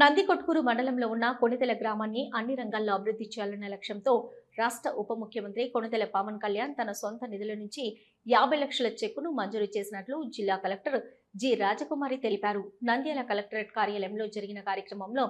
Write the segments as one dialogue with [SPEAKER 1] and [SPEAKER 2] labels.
[SPEAKER 1] నందికొట్కూరు మండలంలో ఉన్న కొణితెల గ్రామాన్ని అన్ని రంగాల్లో అభివృద్ధి చేయాలన్న లక్ష్యంతో రాష్ట్ర ఉప ముఖ్యమంత్రి కొణితెల పవన్ కళ్యాణ్ తన సొంత నిధుల నుంచి యాభై లక్షల చెక్కును మంజూరు చేసినట్లు జిల్లా కలెక్టర్ జి రాజకుమారి తెలిపారు. నంద్యాల కలెక్టరేట్ కార్యాలయంలో జరిగిన కార్యక్రమంలో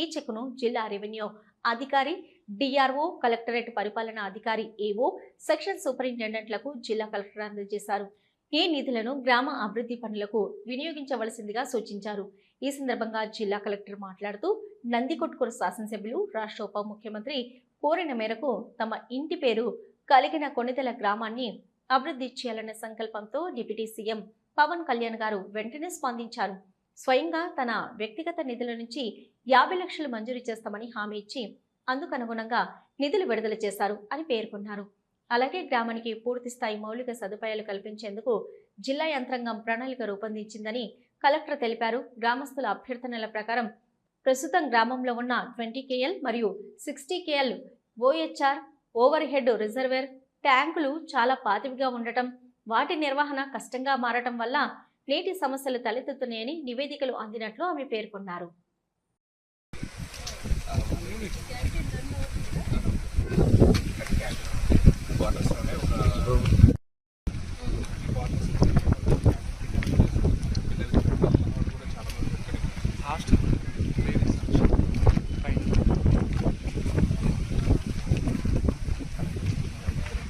[SPEAKER 1] ఈ చెక్కును జిల్లా రెవెన్యూ అధికారి డిఆర్ఓ కలెక్టరేట్ పరిపాలనా అధికారి ఏఓ సెక్షన్ సూపరింటెండెంట్లకు జిల్లా కలెక్టర్ అందజేశారు. ఈ నిధులను గ్రామ అభివృద్ధి పనులకు వినియోగించవలసిందిగా సూచించారు. ఈ సందర్భంగా జిల్లా కలెక్టర్ మాట్లాడుతూ నందికొట్కూరు శాసనసభ్యులు రాష్ట్ర ఉప ముఖ్యమంత్రి కోరిన మేరకు తమ ఇంటి పేరు కలిగిన కొణిదెల గ్రామాన్ని అభివృద్ధి చేయాలన్న సంకల్పంతో డిప్యూటీ సీఎం పవన్ కళ్యాణ్ గారు వెంటనే స్పందించారు. స్వయంగా తన వ్యక్తిగత నిధుల నుంచి యాభై లక్షలు మంజూరు చేస్తామని హామీ ఇచ్చి అందుకనుగుణంగా నిధులు విడుదల చేశారు అని పేర్కొన్నారు. అలాగే గ్రామానికి పూర్తి స్థాయి మౌలిక సదుపాయాలు కల్పించేందుకు జిల్లా యంత్రాంగం ప్రణాళిక రూపొందించిందని కలెక్టర్ తెలిపారు. గ్రామస్తుల అభ్యర్థనల ప్రకారం ప్రస్తుతం గ్రామంలో ఉన్న ట్వంటీ కేఎల్ మరియు sixty KL OHR overhead reservoir ట్యాంకులు చాలా పాతివిగా ఉండటం వాటి నిర్వహణ కష్టంగా మారటం వల్ల నీటి సమస్యలు తలెత్తుతున్నాయని నివేదికలు అందినట్లు ఆమె పేర్కొన్నారు.